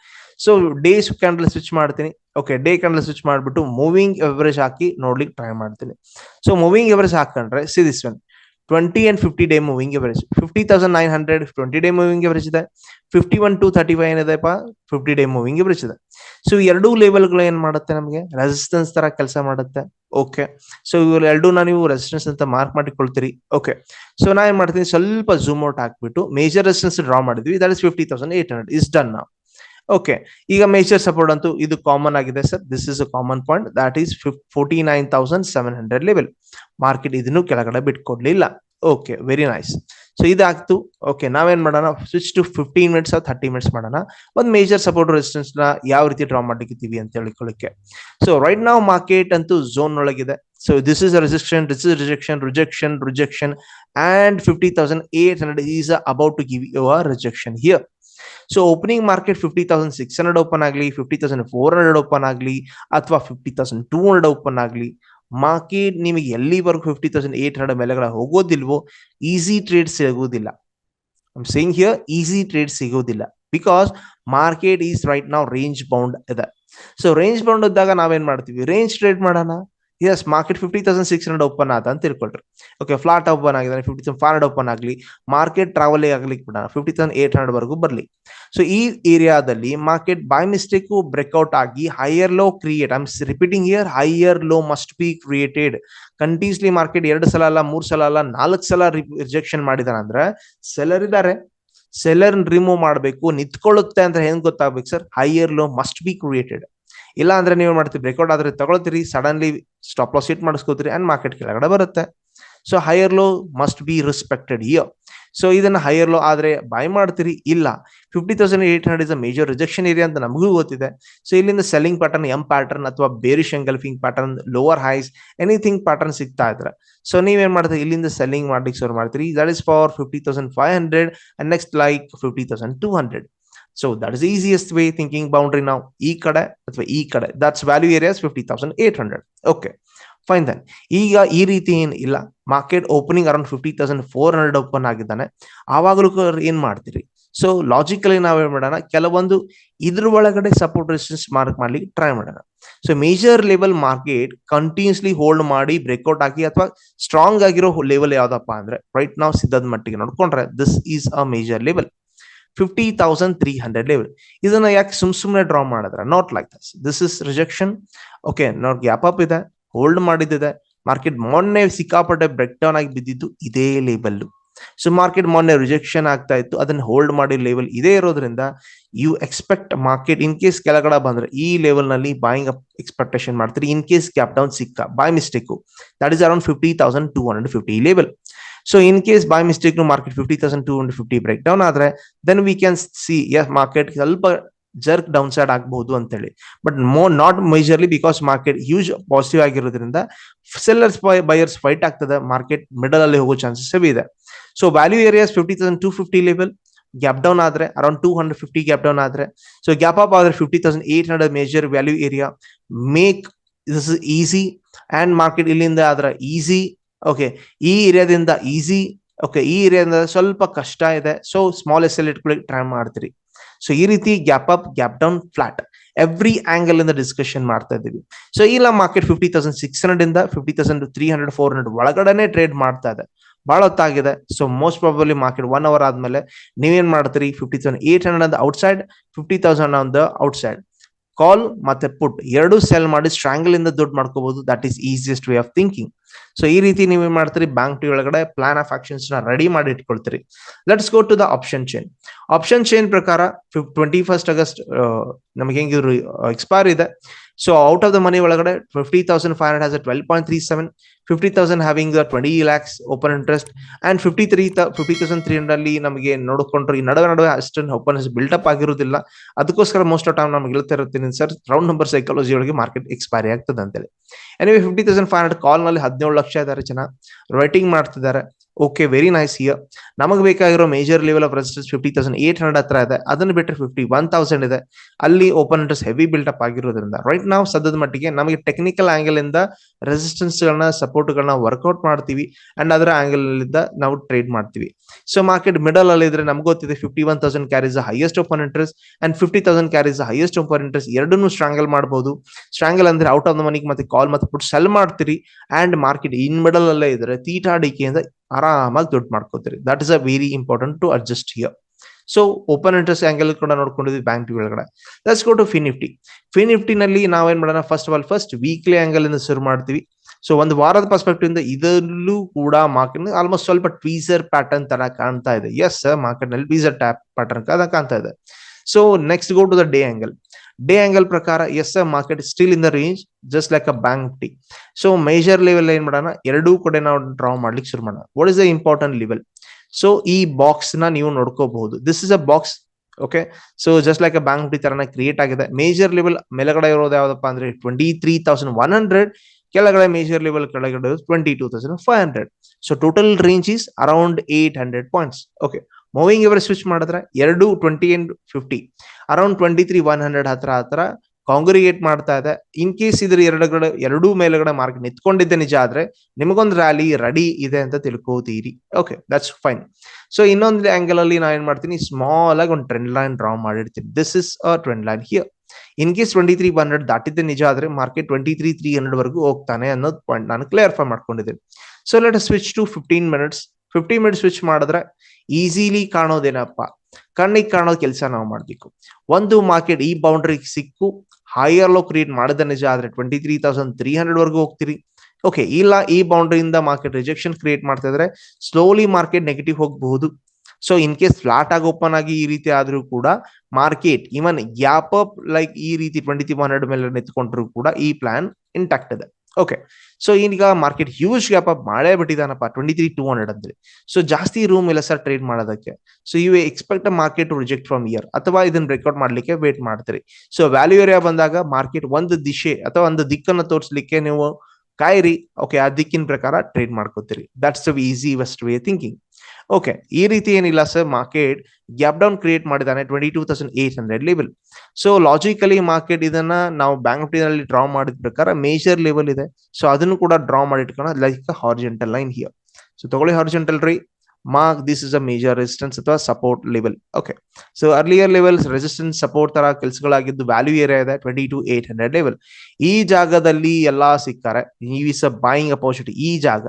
So day candle switch ಮಾಡ್ತೀನಿ. Okay day candle switch ಮಾಡ್ಬಿಟ್ಟು moving average ಹಾಕಿ ನೋಡ್ಲಿಕ್ಕೆ try ಮಾಡ್ತೀನಿ. So moving average ಹಾಕೊಂಡ್ರೆ see this one twenty and fifty day moving average fifty thousand nine hundred twenty day moving average ಇದೆ. Fifty one two thirty five ಏನಿದೆಪ್ಪ fifty day moving average ಇದೆ. So ಎರಡೂ ಲೆವೆಲ್ಗಳು ಏನ್ ಮಾಡುತ್ತೆ ನಮಗೆ? Resistance ತರ ಕೆಲಸ ಮಾಡುತ್ತೆ. ಓಕೆ ಸೊ ಇವ್ರು ನಾನು ನೀವು ರೆಸಿಸ್ಟೆನ್ಸ್ ಅಂತ ಮಾರ್ಕ್ ಮಾಡಿಕೊಳ್ತೀರಿ. ಓಕೆ ಸೊ ನಾ ಏನ್ ಮಾಡ್ತೀನಿ? ಸ್ವಲ್ಪ ಜೂಮ್ ಔಟ್ ಹಾಕ್ಬಿಟ್ಟು ಮೇಜರ್ ರೆಸಿಸ್ಟೆನ್ಸ್ ಡ್ರಾ ಮಾಡಿದ್ವಿ. That is fifty thousand eight hundred is done ನಾವು ಓಕೆ ಈಗ ಮೇಜರ್ ಸಪೋರ್ಟ್ ಅಂತೂ ಇದು ಕಾಮನ್ ಆಗಿದೆ sir this is a common point that is forty nine thousand seven hundred level market ಇದನ್ನು ಕೆಳಗಡೆ ಬಿಟ್ಕೊಡ್ಲಿಲ್ಲ. ಓಕೆ ವೆರಿ ನೈಸ್ ಸೊ ಇದಾಗ್ತು. Okay ನಾವೇನ್ ಮಾಡೋಣ? Switch to fifteen minutes thirty minutes ಮಾಡೋಣ. ಒಂದು ಮೇಜರ್ ಸಪೋರ್ಟ್ ರೆಸಿಸ್ಟೆನ್ಸ್ನ ಯಾವ ರೀತಿ ಡ್ರಾ ಮಾಡ್ಲಿಕ್ಕಿದ್ದೀವಿ ಅಂತ ಹೇಳ್ಕೊಳ್ಳಿಕ್ಕೆ ಸೊ ರೈಟ್ ನಾವು ಮಾರ್ಕೆಟ್ ಅಂತೂ zone ಒಳಗಿದೆ so this is resistance this is rejection rejection rejection and fifty thousand eight hundred is about to give you a rejection here so opening market fifty thousand six hundred open ಆಗಲಿ fifty thousand four hundred open ಆಗಲಿ, ಅಥವಾ fifty thousand two hundred open ಆಗಲಿ market ನಿಮಗೆ ಎಲ್ಲಿವರೆಗೂ fifty thousand eight hundred ಮೇಲೆಗಳ ಹೋಗೋದಿಲ್ವೋ easy trade ಸಿಗೋದಿಲ್ಲ. Saying here easy trade ಸಿಗೋದಿಲ್ಲ. ಬಿಕಾಸ್ ಮಾರ್ಕೆಟ್ ಈಸ್ ರೈಟ್ ನಾವು ರೇಂಜ್ ಬೌಂಡ್ ಇದೆ. ಸೊ ರೇಂಜ್ ಬೌಂಡ್ ಇದ್ದಾಗ ನಾವೇನ್ ಮಾಡ್ತೀವಿ? ರೇಂಜ್ ಟ್ರೇಡ್ ಮಾಡೋಣ. Yes market fifty thousand six hundred open ಆತ ಅಂತ ತಿಳ್ಕೊಳ್ರಿ. ಓಕೆ ಫ್ಲಾಟ್ ಓಪನ್ ಆಗಿದೆ fifty thousand five hundred open ಆಗಲಿ ಮಾರ್ಕೆಟ್ ಟ್ರಾವೆಲ್ ಆಗ್ಲಿಕ್ಕೆ ಬಿಡೋಣ ಫಿಫ್ಟಿ ತೌಸಂಡ್ ಏಟ್ ಹಂಡ್ರೆಡ್ ವರೆಗೂ ಬರಲಿ. ಸೊ ಈ ಏರಿಯಾದಲ್ಲಿ ಮಾರ್ಕೆಟ್ ಬೈ ಮಿಸ್ಟೇಕ್ ಬ್ರೇಕ್ಔಟ್ ಆಗಿ higher low create I means repeating here higher low must be created continuously market ಎರಡು ಸಲ ಅಲ್ಲ, ಮೂರು ಸಲ ಅಲ್ಲ, ನಾಲ್ಕು ಸಲ ರಿಜೆಕ್ಷನ್ ಮಾಡಿದಾರೆ ಅಂದ್ರೆ ಸೆಲರ್ ಇದ್ದಾರೆ. ಸೆಲರ್ ರಿಮೂವ್ ಮಾಡಬೇಕು, ನಿಂತ್ಕೊಳ್ಳುತ್ತೆ ಅಂತ ಹೆಂಗ್ ಗೊತ್ತಾಗ್ಬೇಕು sir higher low must be created ಇಲ್ಲ ಅಂದ್ರೆ ನೀವು ಮಾಡ್ತೀವಿ ಬ್ರೇಕ್ಔಟ್ ಆದ್ರೆ ತಗೊಳ್ತೀರಿ ಸಡನ್ಲಿ ಸ್ಟಾಪ್ ಲಾಸ್ ಹಿಟ್ ಮಾಡಿಸ್ಕೋತೀರಿ ಅಂಡ್ ಮಾರ್ಕೆಟ್ ಕೆಳಗಡೆ ಬರುತ್ತೆ. So higher low must be respected here so ಇದನ್ನ ಹೈಯರ್ ಲೋ ಆದ್ರೆ ಬೈ ಮಾಡ್ತೀರಿ? ಇಲ್ಲ. Fifty thousand eight hundred is a major rejection area ಅಂತ ನಮಗೂ ಗೊತ್ತಿದೆ. ಸೊ ಇಲ್ಲಿಂದ ಸೆಲ್ಲಿಂಗ್ ಪ್ಯಾಟರ್ನ್ ಎಂ ಪ್ಯಾಟರ್ನ್ ಅಥವಾ bearish engulfing pattern lower highs anything pattern ಸಿಗ್ತಾ ಇದ್ರೆ. ಸೊ ನೀವೇನ್ ಮಾಡ್ತೀರಿ? ಇಲ್ಲಿಂದ ಸೆಲ್ಲಿಂಗ್ ಮಾಡ್ಲಿಕ್ಕೆ ಶುರು ಮಾಡ್ತೀರಿ. That is for fifty thousand five hundred and next like fifty thousand two hundred so that is easiest way thinking boundary ನಾವು ಈ ಕಡೆ ಅಥವಾ ಈ ಕಡೆ that's value areas fifty thousand eight hundred okay fine then ಈಗ ಈ ರೀತಿ ಏನ್ ಇಲ್ಲ market opening around fifty thousand four hundred open ಆಗಿದ್ದಾನೆ ಆವಾಗಲೂ ಏನ್ ಮಾಡ್ತೀರಿ ಸೊ ಲಾಜಿಕಲಿ ನಾವೇನ್ ಮಾಡೋಣ ಕೆಲವೊಂದು ಇದ್ರ ಒಳಗಡೆ ಸಪೋರ್ಟ್ ರೆಸಿಸ್ಟೆನ್ಸ್ ಮಾರ್ಕ್ ಮಾಡ್ಲಿಕ್ಕೆ ಟ್ರೈ ಮಾಡೋಣ so major level market continuously hold ಮಾಡಿ ಬ್ರೇಕ್ಔಟ್ ಆಗಿ ಅಥವಾ ಸ್ಟ್ರಾಂಗ್ ಆಗಿರೋ ಲೆವೆಲ್ ಯಾವ್ದಪ್ಪ ಅಂದ್ರೆ ರೈಟ್ ನಾವು ಸಿದ್ಧದ ಮಟ್ಟಿಗೆ ನೋಡ್ಕೊಂಡ್ರೆ this is a major level fifty thousand three hundred level ಇದನ್ನ ಯಾಕೆ ಸುಮ್ ಸುಮ್ನೆ ಡ್ರಾ ಮಾಡಿದ್ರೆ? Not like this this is rejection okay ನೋಡ್ ಗ್ಯಾಪ್ ಅಪ್ ಇದೆ. ಹೋಲ್ಡ್ ಮಾಡಿದ್ದಿದೆ. ಮಾರ್ಕೆಟ್ ಮೊನ್ನೆ ಸಿಕ್ಕಾಪಟ್ಟೆ ಬ್ರೇಕ್ ಡೌನ್ ಆಗಿ ಬಿದ್ದಿದ್ದು ಇದೇ ಲೇಬಲ್ ಸೊ ಮಾರ್ಕೆಟ್ ಮೊನ್ನೆ ರಿಜೆಕ್ಷನ್ ಆಗ್ತಾ ಇತ್ತು. ಅದನ್ನ ಹೋಲ್ಡ್ ಮಾಡಿ ಲೆವೆಲ್ ಇದೇ ಇರೋದ್ರಿಂದ you expect market in case ಕೆಳಗಡೆ ಬಂದ್ರೆ ಈ ಲೆವೆಲ್ನಲ್ಲಿ ಬಾಯಿಂಗ್ ಎಕ್ಸ್ಪೆಕ್ಟೇಷನ್ ಮಾಡ್ತೀರಿ. ಇನ್ ಕೇಸ್ ಕ್ಯಾಪ್ ಡೌನ್ ಸಿಕ್ಕ. By mistake that is around fifty thousand two hundred fifty level so in case by mistake market fifty thousand two hundred fifty break down ಆದ್ರೆ then we can see yes market ಸ್ವಲ್ಪ jerk down side ಆಗಬಹುದು ಅಂತೇಳಿ. But ಮೋ not majorly because market huge positive ಆಗಿರೋದ್ರಿಂದ sellers buyers fight ಆಗ್ತದೆ. Market middle ಅಲ್ಲಿ ಹೋಗೋ chances ಇದೆ. So value areas fifty thousand two fifty level gap down ಆದ್ರೆ around two hundred fifty gap down ಆದ್ರೆ. ಸೊ ಗ್ಯಾಪ್ ಅಪ್ ಆದ್ರೆ fifty thousand eight hundred major value area make this easy and market ಇಲ್ಲಿಂದ ಆದ್ರೆ easy okay ಈ ಏರಿಯಾದಿಂದ easy okay ಈ ಏರಿಯಾದಿಂದ ಸ್ವಲ್ಪ ಕಷ್ಟ ಇದೆ. ಸೊ ಸ್ಮಾಲ್ ಎಸ್ ಎಲ್ ಇಟ್ಕೊಳ್ಳಿ ಟ್ರೈ ಮಾಡ್ತೀರಿ. ಸೊ ಈ ರೀತಿ gap up gap down flat every angle ಇಂದ ಡಿಸ್ಕಷನ್ ಮಾಡ್ತಾ ಇದೀವಿ ಸೊ ಇಲ್ಲ market fifty thousand six hundred ಇಂದ fifty thousand three hundred four hundred ಒಳಗಡೆನೆ ಟ್ರೇಡ್ ಮಾಡ್ತಾ ಇದೆ. ಬಹಳ ಹೊತ್ತಾಗಿದೆ. So most probably market one hour ಆದ್ಮೇಲೆ ನೀವೇನ್ ಮಾಡ್ತೀರಿ? Fifty thousand eight hundred outside outside fifty thousand on the outside call ಮತ್ತೆ ಪುಟ್ ಎರಡು ಸೆಲ್ ಮಾಡಿ ಸ್ಟ್ರಾಂಗಲ್ ಇಂದ ದುಡ್ಡು ಮಾಡ್ಕೋಬಹುದು that is easiest way of thinking so ಈ ರೀತಿ ನೀವೇನ್ ಮಾಡ್ತೀರಿ? ಬ್ಯಾಂಕ್ ಟಿ ಒಳಗಡೆ ಪ್ಲಾನ್ ಆಫ್ ಆಕ್ಷನ್ಸ್ನ ರೆಡಿ ಮಾಡಿ ಇಟ್ಕೊಳ್ತೀರಿ. Let's go to the option chain option chain ಪ್ರಕಾರ ಟ್ವೆಂಟಿ ಫಸ್ಟ್ ಆಗಸ್ಟ್ ನಮಗೆ ಹೆಂಗಿದ್ರು ಎಕ್ಸ್ಪೈರ್ ಇದೆ. So out of the money ಒಳಗಡೆ fifty thousand five hundred has twelve point three seven fifty thousand having twenty lakhs open interest and fifty three fifty thousand three hundred ಅಲ್ಲಿ ನಮಗೆ ನೋಡಿಕೊಂಡ್ರೆ. ಈ ನಡುವೆ ನಡುವೆ ಅಷ್ಟೊಂದು ಓಪನ್ ಬಿಲ್ಟಪ್ ಆಗಿರೋದಿಲ್ಲ ಅದಕ್ಕೋಸ್ಕರ ಮೋಸ್ಟ್ ಆಫ್ ಟೈಮ್ ನಮ್ಗೆ ಹೇಳ್ತಾ ಇರ್ತೀನಿ ಸರ್ ರೌಂಡ್ ನಂಬರ್ ಸೈಕಾಲಜಿ ಒಳಗೆ ಮಾರ್ಕೆಟ್ ಎಕ್ಸ್ಪೈರಿ ಆಗ್ತದೆ ಅಂತೇಳಿ anyway fifty thousand five hundred ಕಾಲ್ನಲ್ಲಿ ಹದಿನೇಳು ಲಕ್ಷ ಇದ್ದಾರೆ ಜನ. ರೈಟಿಂಗ್ ಮಾಡ್ತಿದ್ದಾರೆ. ಓಕೆ ವೆರಿ ನೈಸ್ ಇಯರ್ ನಮಗೆ ಬೇಕಾಗಿರೋ major level of resistance fifty thousand eight hundred ಹತ್ರ ಇದೆ. ಅದನ್ನು ಬಿಟ್ಟರೆ ಫಿಫ್ಟಿ ಒನ್ ತೌಸಂಡ್ ಇದೆ. ಅಲ್ಲಿ ಓಪನ್ ಇಂಟ್ರೆಸ್ ಹೆವಿ ಬಿಲ್ಡಪ್ ಆಗಿರೋದ್ರಿಂದ. ರೈಟ್ ನಾವು ಸದ್ಯದ ಮಟ್ಟಿಗೆ ನಮಗೆ ಟೆಕ್ನಿಕಲ್ ಆಂಗಲ್ ಇಂದ ರೆಸಿಸ್ಟೆನ್ಸ್ ಗಳನ್ನ ಸಪೋರ್ಟ್ ಗಳನ್ನ ವರ್ಕೌಟ್ ಮಾಡ್ತೀವಿ. ಅಂಡ್ ಅದರ ಆಂಗಲ್ ನಾವು ಟ್ರೇಡ್ ಮಾಡ್ತೀವಿ. ಸೊ ಮಾರ್ಕೆಟ್ ಮಿಡಲ್ ಅಲ್ಲಿ ಇದ್ರೆ ನಮ್ಗೆ ಗೊತ್ತಿದೆ fifty one thousand carries highest open interest and fifty thousand carries highest open interest ಎರಡನ್ನೂ ಸ್ಟ್ರಾಂಗಲ್ ಮಾಡಬಹುದು ಸ್ಟ್ರಾಂಗಲ್ ಅಂದ್ರೆ ಔಟ್ ಆಫ್ ದ ಮನಿಗೆ ಮತ್ತೆ ಕಾಲ್ ಮತ್ತೆ ಪುಟ್ ಸೆಲ್ ಮಾಡ್ತೀರಿ. ಅಂಡ್ ಮಾರ್ಕೆಟ್ ಇನ್ ಮಿಡಲ್ ಅಲ್ಲೇ ಇದ್ರೆ ತೀಟಾ ಡಿಕೆಯಿಂದ ಆರಾಮಾಗಿ ದುಡ್ಡು ಮಾಡ್ಕೋತೀರಿ. That is a very important to adjust here so open interest angle ಕೂಡ ನೋಡ್ಕೊಂಡಿದ್ವಿ ಬ್ಯಾಂಕ್ ಒಳಗಡೆ. ಲೆಟ್ಸ್ ಗೋ ಟು ಫಿನಿಫ್ಟಿ ಫಿನಿಫ್ಟಿನಲ್ಲಿ ನಾವೇನ್ ಮಾಡೋಣ? First of all first weekly angle ಶುರು ಮಾಡ್ತೀವಿ. ಸೊ ಒಂದು ವಾರದ ಪರ್ಸ್ಪೆಕ್ಟಿವ್ ಇಂದ ಇದರಲ್ಲೂ ಕೂಡ ಮಾರ್ಕೆಟ್ ಆಲ್ಮೋಸ್ಟ್ ಸ್ವಲ್ಪ ಟ್ವೀಸರ್ ಪ್ಯಾಟರ್ನ್ ತರ ಕಾಣ್ತಾ ಇದೆ. ಎಸ್ ಮಾರ್ಕೆಟ್ನಲ್ಲಿ ಟ್ವೀಸರ್ ಟ್ಯಾಪ್ ಪ್ಯಾಟರ್ನ್ ಕಾಣ್ತಾ ಇದೆ. So next go to the day angle day angle ಪ್ರಕಾರ as a market still in the range just like a bank T so major level ಏನ್ ಮಾಡೋಣ? ಎರಡೂ ಕಡೆ ನಾವು ಡ್ರಾ ಮಾಡ್ಲಿಕ್ಕೆ ಶುರು ಮಾಡೋಣ. What is the important level so ಈ ಬಾಕ್ಸ್ನ ನೀವು ನೋಡ್ಕೋಬಹುದು. This is a box okay so just like a bank T ತರನ ಕ್ರಿಯೇಟ್ ಆಗಿದೆ. ಮೇಜರ್ ಲೆವೆಲ್ ಮೇಲ್ಗಡೆ ಇರೋದು ಯಾವ್ದಪ್ಪ ಅಂದ್ರೆ twenty three thousand one hundred ಕೆಳಗಡೆ ಮೇಜರ್ ಲೆವೆಲ್ ಕೆಳಗಡೆ twenty two thousand five hundred so total range is around eight hundred points okay moving ever switch ಮಾಡಿದ್ರೆ ಎರಡು twenty and fifty around twenty three one hundred ಹತ್ರ ಹತ್ರ ಕಾಂಗ್ರಿಗೇಟ್ ಮಾಡ್ತಾ ಇದೆ. In case ಇದ್ರ ಎರಡುಗಡೆ, ಎರಡೂ ಮೇಲುಗಡೆ ಮಾರ್ಕ್ ನಿಂತ್ಕೊಂಡಿದ್ದೆ ನಿಜ ಆದ್ರೆ ನಿಮಗೊಂದು ರ್ಯಾಲಿ ರೆಡಿ ಇದೆ ಅಂತ ತಿಳ್ಕೋತೀರಿ. ಓಕೆ ದಟ್ಸ್ ಫೈನ್ ಸೊ ಇನ್ನೊಂದು ಆಂಗಲ್ ಅಲ್ಲಿ ನಾ ಏನ್ ಮಾಡ್ತೀನಿ ಸ್ಮಾಲ್ ಆಗಿ ಒಂದು ಟ್ರೆಂಡ್ ಲೈನ್ ಡ್ರಾ ಮಾಡಿರ್ತೀನಿ. This is a trend line here in case twenty three one hundred ದಾಟಿದ್ದೆ ನಿಜ ಆದ್ರೆ market twenty three three hundred ವರೆಗೂ ಹೋಗ್ತಾನೆ ಅನ್ನೋದು ಪಾಯಿಂಟ್ ನಾನು ಕ್ಲಿಯರ್ಫೈ ಮಾಡ್ಕೊಂಡಿದ್ದೀನಿ. So let switch to fifteen minutes fifteen minutes switch ಮಾಡಿದ್ರೆ easily ಕಾಣೋದೇನಪ್ಪ? ಕಣ್ಣಿಗೆ ಕಾಣೋ ಕೆಲಸ ನಾವು ಮಾಡಬೇಕು. ಒಂದು ಮಾರ್ಕೆಟ್ ಈ ಬೌಂಡ್ರಿ ಸಿಕ್ಕು ಹೈಯರ್ ಲೋ ಕ್ರಿಯೇಟ್ ಮಾಡಿದ ನಿಜ ಆದ್ರೆ twenty three thousand three hundred ವರ್ಗು ಹೋಗ್ತೀರಿ. ಓಕೆ ಇಲ್ಲ, ಈ ಬೌಂಡ್ರಿಯಿಂದ ಮಾರ್ಕೆಟ್ ರಿಜೆಕ್ಷನ್ ಕ್ರಿಯೇಟ್ ಮಾಡ್ತಾ ಇದ್ರೆ ಸ್ಲೋಲಿ ಮಾರ್ಕೆಟ್ ನೆಗೆಟಿವ್ ಹೋಗಬಹುದು. ಸೊ ಇನ್ ಕೇಸ್ ಫ್ಲಾಟ್ ಆಗಿ ಓಪನ್ ಆಗಿ ಈ ರೀತಿ ಆದ್ರೂ ಕೂಡ market even gap up like ಈ ರೀತಿ ಟ್ವೆಂಟಿ ತ್ರೀ ಹಂಡ್ರೆಡ್ ಮೇಲೆ ನಿಂತ್ಕೊಂಡ್ರು ಕೂಡ ಈ ಪ್ಲಾನ್ ಇಂಟ್ಯಾಕ್ಟ್ ಇದೆ. ಓಕೆ ಸೊ ಈಗ ಮಾರ್ಕೆಟ್ ಹ್ಯೂಜ್ ಗ್ಯಾಪ್ ಅಪ್ ಮಾಡೇ ಬಿಟ್ಟಿದಾನಪ್ಪ ಟ್ವೆಂಟಿ ತ್ರೀ ಟೂ ಹಂಡ್ರೆಡ್ ಅಂದ್ರೆ. ಸೊ ಜಾಸ್ತಿ ರೂಮ್ ಇಲ್ಲ ಸರ್ ಟ್ರೇಡ್ ಮಾಡೋದಕ್ಕೆ. So you expect market reject from here ಅಥವಾ ಇದನ್ನ ಬ್ರೇಕ್ಔಟ್ ಮಾಡ್ಲಿಕ್ಕೆ ವೇಟ್ ಮಾಡ್ತೀರಿ. ಸೊ ವ್ಯಾಲ್ಯೂ ಏರಿಯಾ ಬಂದಾಗ ಮಾರ್ಕೆಟ್ ಒಂದು ದಿಶೆ ಅಥವಾ ಒಂದು ದಿಕ್ಕನ್ನು ತೋರಿಸ್ಲಿಕ್ಕೆ ನೀವು ಕಾಯಿರಿ. ಓಕೆ ಆ ದಿಕ್ಕಿನ ಪ್ರಕಾರ ಟ್ರೇಡ್ ಮಾಡ್ಕೋತೀರಿ. That's easiest way thinking okay ಈ ರೀತಿ ಏನಿಲ್ಲ sir market gap down create ಮಾಡಿದಾನೆ twenty two thousand eight hundred level so logically market ಇದನ್ನ ನಾವು ಬ್ಯಾಂಕ್ನಲ್ಲಿ ಡ್ರಾ ಮಾಡಿದ ಪ್ರಕಾರ ಮೇಜರ್ ಲೆವೆಲ್ ಇದೆ. ಸೊ ಅದನ್ನು ಕೂಡ ಡ್ರಾ ಮಾಡಿ ಇಟ್ಕೋಣ like horizontal line here so ತಗೊಳ್ಳಿ ಹಾರ್ಜೆಂಟಲ್ ರೀ. Mark this is a major resistance ಅಥವಾ support level okay so earlier levels resistance support ತರ ಕೆಲಸಗಳಾಗಿದ್ದು ವ್ಯಾಲ್ಯೂ ಏರಿಯಾ ಇದೆ twenty two eight hundred level ಈ ಜಾಗದಲ್ಲಿ ಎಲ್ಲಾ ಸಿಕ್ಕಾರೆ ಇಸ್ ಅ ಬೈಯಿಂಗ್ ಅಪೋಸಿಟಿ ಈ ಜಾಗ.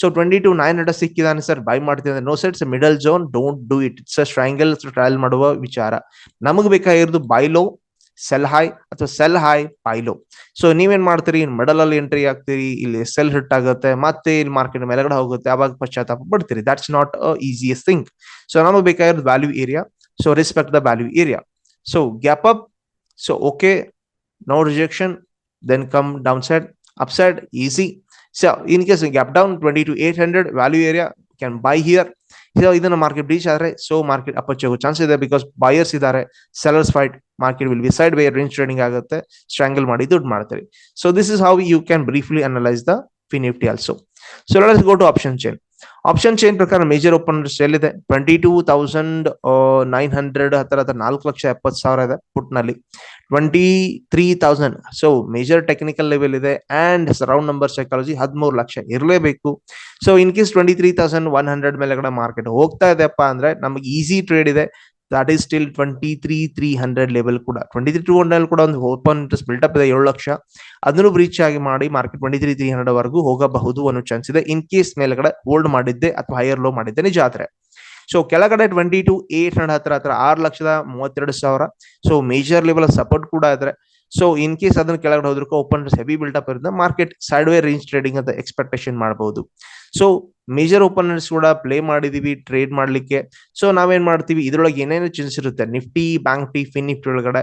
So twenty two nine hundred ಸಿಕ್ಕಿದಾನೆ sir buy ಮಾಡ್ತಿದ್ದೆ no sets middle zone don't do it it's a strangle trial ಮಾಡುವ ವಿಚಾರ. ನಮಗೆ ಬೇಕಾಗಿರೋದು ಬೈ ಲೋ ಸೆಲ್ ಹೈ ಅಥವಾ sell high buy low so ನೀವೇನ್ ಮಾಡ್ತೀರಿ? ಮಿಡಲ್ ಅಲ್ಲಿ ಎಂಟ್ರಿ ಆಗ್ತೀರಿ, ಇಲ್ಲಿ ಸೆಲ್ ಹಿಟ್ ಆಗುತ್ತೆ, ಮತ್ತೆ ಇಲ್ಲಿ ಮಾರ್ಕೆಟ್ ಮೇಲೆಗಡೆ ಹೋಗುತ್ತೆ, ಅವಾಗ ಪಶ್ಚಾತ್ತಾಪ ಪಡ್ತೀರಿ. That's not a easiest thing so ನಮಗೆ ಬೇಕಾಗಿರೋದು value area so respect the value area so gap up so okay no rejection then come down side up side easy so in case gap down twenty two eight hundred value area can buy here ಇದನ್ನ market reach ಆದ್ರೆ so market ಆಗೋ chance ಇದೆ because buyers ಇದಾರೆ sellers fight market will be side by range trading ಆಗುತ್ತೆ ಸ್ಟ್ರಾಂಗಲ್ ಮಾಡಿ ದುಡ್ಡು ಮಾಡ್ತಾರೆ. So this is how you can briefly analyse the phi Nifty also so let's go to option chain option chain ಪ್ರಕಾರ major open sale ಇದೆ. Twenty two thousand nine hundred ಹತ್ತಿರ ಹತ್ರ ನಾಲ್ಕು ಲಕ್ಷ ಎಪ್ಪತ್ತು ಸಾವಿರ ಇದೆ ಪುಟ್ನಲ್ಲಿ twenty three thousand so major technical level ಇದೆ and surround number psychology ಹದಿಮೂರು ಲಕ್ಷ ಇರಲೇಬೇಕು. So in case twenty three thousand one hundred ಮೇಲೆಗಡೆ ಮಾರ್ಕೆಟ್ ಹೋಗ್ತಾ ಇದೆಯಪ್ಪ ಅಂದ್ರೆ ನಮಗೆ ಈಸಿ ಟ್ರೇಡ್ ಇದೆ. That is still twenty three three hundred level ಕೂಡ. ಟ್ವೆಂಟಿ ತ್ರೀ ಟೂ ಹಂಡ್ರೆಡ್ ಕೂಡ ಒಂದು ಓಪನ್ ಇಂಟ್ರೆಸ್ಟ್ ಬಿಲ್ಟಪ್ ಇದೆ, ಏಳು ಲಕ್ಷ. ಅದನ್ನು ಬ್ರೀಚ್ ಆಗಿ ಮಾಡಿ market twenty three three hundred ವರೆಗೂ ಹೋಗಬಹುದು ಅನ್ನೋ ಚಾನ್ಸ್ ಇದೆ. ಇನ್ ಕೇಸ್ ಮೇಲ್ಗಡೆ ಹೋಲ್ಡ್ ಮಾಡಿದ್ದೆ ಅಥವಾ ಹೈಯರ್ ಲೋ ಮಾಡಿದ್ದೆ, ನಿಜ ಸೊ ಕೆಳಗಡೆ ಟ್ವೆಂಟಿ ಟು ಏಟ್ ಹಂಡ್ರೆಡ್ ಹತ್ರ ಹತ್ರ ಆರು ಲಕ್ಷದ ಮೂವತ್ತೆರಡು ಸಾವಿರ. ಸೊ ಮೇಜರ್ ಲೆವೆಲ್ ಸಪೋರ್ಟ್ ಕೂಡ ಇದ್ರೆ ಸೊ ಇನ್ ಕೇಸ್ ಅದನ್ನ ಕೆಳಗಡೆ ಹೋದ್ರು ಓಪನ್ ಹೆವಿ ಬಿಲ್ಟಪ್ ಇರುತ್ತೆ market side way range trading ಅಂತ ಎಕ್ಸ್ಪೆಕ್ಟೇಷನ್ ಮಾಡಬಹುದು ಸೊ ಮೇಜರ್ ಓಪನರ್ಸ್ ಕೂಡ ಪ್ಲೇ ಮಾಡಿದೀವಿ ಟ್ರೇಡ್ ಮಾಡ್ಲಿಕ್ಕೆ. ಸೊ ನಾವೇನ್ ಮಾಡ್ತೀವಿ? ಇದ್ರೊಳಗೆ ಏನೇನು ಚೇಂಜ್ ಇರುತ್ತೆ? Nifty bank T fin Nifty ಒಳಗಡೆ.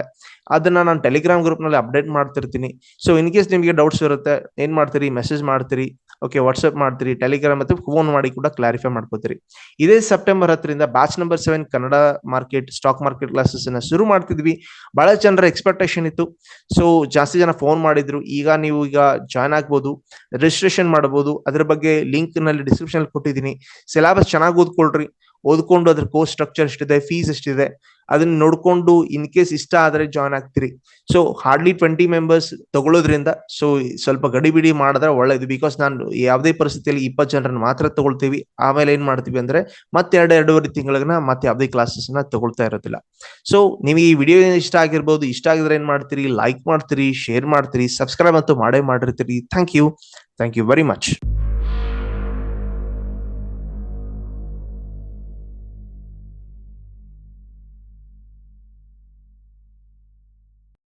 ಅದನ್ನ ನಾನು ಟೆಲಿಗ್ರಾಮ್ ಗ್ರೂಪ್ನಲ್ಲಿ ಅಪ್ಡೇಟ್ ಮಾಡ್ತಿರ್ತೀನಿ. ಸೊ ಇನ್ ಕೇಸ್ ನಿಮಗೆ ಡೌಟ್ಸ್ ಇರುತ್ತೆ, ಏನ್ ಮಾಡ್ತೀರಿ? ಮೆಸೇಜ್ ಮಾಡ್ತೀರಿ. ಓಕೆ ವಾಟ್ಸ್ಆಪ್ ಮಾಡ್ತೀರಿ ಟೆಲಿಗ್ರಾಮ್ ಮತ್ತು ಫೋನ್ ಮಾಡಿ ಕೂಡ ಕ್ಲಾರಿಫೈ ಮಾಡ್ಕೋತೀರಿ. ಇದೇ ಸೆಪ್ಟೆಂಬರ್ ಹತ್ತರಿಂದ batch number seven Kannada market stock market classes ಅನ್ನ ಶುರು ಮಾಡ್ತಿದ್ವಿ. ಬಹಳ ಜನರ ಎಕ್ಸ್ಪೆಕ್ಟೇಷನ್ ಇತ್ತು. ಸೊ ಜಾಸ್ತಿ ಜನ ಫೋನ್ ಮಾಡಿದ್ರು. ಈಗ ನೀವು ಈಗ ಜಾಯ್ನ್ ಆಗ್ಬೋದು ರಿಜಿಸ್ಟ್ರೇಷನ್ ಮಾಡಬಹುದು ಅದ್ರ ಬಗ್ಗೆ ಲಿಂಕ್ನಲ್ಲಿ ಡಿಸ್ಕ್ರಿಪ್ಷನ್ ಕೊಟ್ಟಿದ್ದೀನಿ. ಸಿಲೆಬಸ್ ಚೆನ್ನಾಗಿ ಓದ್ಕೊಳ್ರಿ. ಓದ್ಕೊಂಡು ಅದ್ರ ಕೋರ್ಸ್ ಸ್ಟ್ರಕ್ಚರ್ ಎಷ್ಟಿದೆ ಫೀಸ್ ಎಷ್ಟಿದೆ. ಅದನ್ನ ನೋಡ್ಕೊಂಡು ಇನ್ ಕೇಸ್ ಇಷ್ಟ ಆದ್ರೆ ಜಾಯ್ನ್ ಆಗ್ತೀರಿ. ಸೊ ಹಾರ್ಡ್ಲಿ ಟ್ವೆಂಟಿ ಮೆಂಬರ್ಸ್ ತಗೊಳ್ಳೋದ್ರಿಂದ ಸೊ ಸ್ವಲ್ಪ ಗಡಿಬಿಡಿ ಮಾಡಿದ್ರೆ ಒಳ್ಳೇದು. ಬಿಕಾಸ್ ನಾನು ಯಾವುದೇ ಪರಿಸ್ಥಿತಿಯಲ್ಲಿ ಇಪ್ಪತ್ತು ಜನರನ್ನ ಮಾತ್ರ ತಗೊಳ್ತೀವಿ. ಆಮೇಲೆ ಏನ್ ಮಾಡ್ತೀವಿ ಅಂದ್ರೆ, ಮತ್ತೆ ಎರಡು, ಎರಡೂವರೆ ತಿಂಗಳನ್ನ ಮತ್ತೆ ಯಾವುದೇ ಕ್ಲಾಸಸ್ನ ತಗೊಳ್ತಾ ಇರೋದಿಲ್ಲ. ಸೊ ನಿಮಗೆ ಈ ವಿಡಿಯೋ ಇಷ್ಟ ಆಗಿರ್ಬೋದು, ಇಷ್ಟ ಆಗಿದ್ರೆ ಏನ್ ಮಾಡ್ತೀರಿ? ಲೈಕ್ ಮಾಡ್ತೀರಿ ಶೇರ್ ಮಾಡ್ತೀರಿ ಸಬ್ಸ್ಕ್ರೈಬ್ ಅಂತೂ ಮಾಡೇ ಮಾಡಿರ್ತೀರಿ. Thank you thank you very much